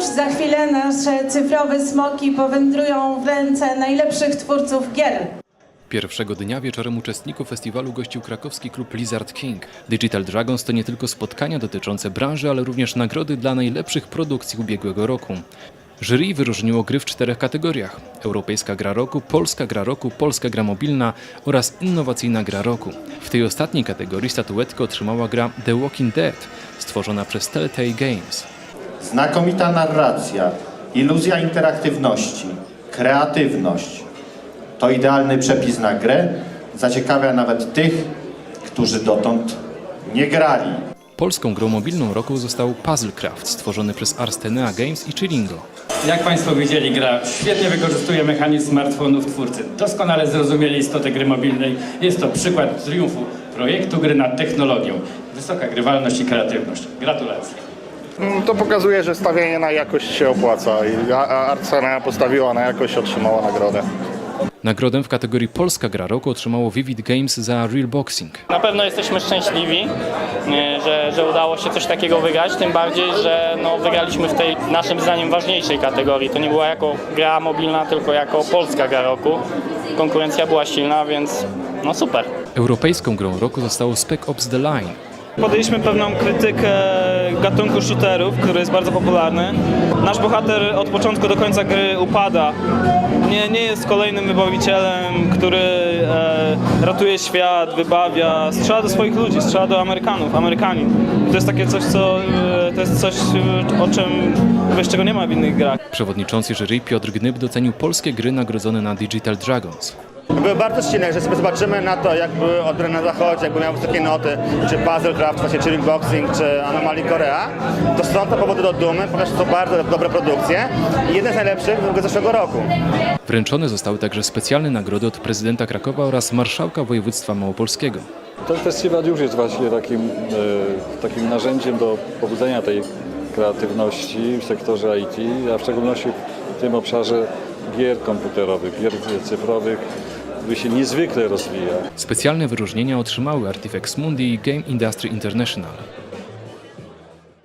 już za chwilę nasze cyfrowe smoki powędrują w ręce najlepszych twórców gier. Pierwszego dnia wieczorem uczestników festiwalu gościł krakowski klub Lizard King. Digital Dragons to nie tylko spotkania dotyczące branży, ale również nagrody dla najlepszych produkcji ubiegłego roku. Jury wyróżniło gry w czterech kategoriach: Europejska gra roku, Polska gra roku, Polska gra mobilna oraz Innowacyjna gra roku. W tej ostatniej kategorii statuetkę otrzymała gra The Walking Dead, stworzona przez Telltale Games. Znakomita narracja, iluzja interaktywności, kreatywność. To idealny przepis na grę, zaciekawia nawet tych, którzy dotąd nie grali. Polską grą mobilną roku został Puzzlecraft, stworzony przez Arstenea Games i Chilingo. Jak Państwo widzieli, gra świetnie wykorzystuje mechanizm smartfonów twórcy. Doskonale zrozumieli istotę gry mobilnej. Jest to przykład triumfu projektu gry nad technologią. Wysoka grywalność i kreatywność. Gratulacje. Mm, To pokazuje, że stawianie na jakość się opłaca Arcena postawiła na jakość, otrzymała nagrodę. Nagrodę w kategorii Polska gra roku otrzymało Vivid Games za Real Boxing. Na pewno jesteśmy szczęśliwi, e, że, że udało się coś takiego wygrać, tym bardziej, że no, wygraliśmy w tej naszym zdaniem ważniejszej kategorii. To nie była jako gra mobilna, tylko jako polska gra roku. Konkurencja była silna, więc no super. Europejską grą roku zostało Spec Ops The Line. Podjęliśmy pewną krytykę gatunku shooterów, który jest bardzo popularny. Nasz bohater od początku do końca gry upada. Nie, nie jest kolejnym wybawicielem, który e, ratuje świat, wybawia, strzela do swoich ludzi, strzela do Amerykanów, Amerykanin. To jest takie coś, co, e, to jest coś, o czym, wiesz, czego nie ma w innych grach. Przewodniczący jury Piotr Gnyb docenił polskie gry nagrodzone na Digital Dragons. Były bardzo silne, że sobie zobaczymy na to, jak były odgry na zachodzie, jakby miały wysokie noty, czy Puzzlecraft, właśnie Chilling Boxing, czy Anomaly Korea, to są to powody do dumy, ponieważ to są bardzo dobre produkcje i jedne z najlepszych z zeszłego roku. Wręczone zostały także specjalne nagrody od prezydenta Krakowa oraz marszałka województwa małopolskiego. Ten festiwal już jest właśnie takim, e, takim narzędziem do pobudzenia tej kreatywności w sektorze IT, a w szczególności w tym obszarze gier komputerowych, gier cyfrowych, który się niezwykle rozwija. Specjalne wyróżnienia otrzymały Artifex Mundi i Game Industry International.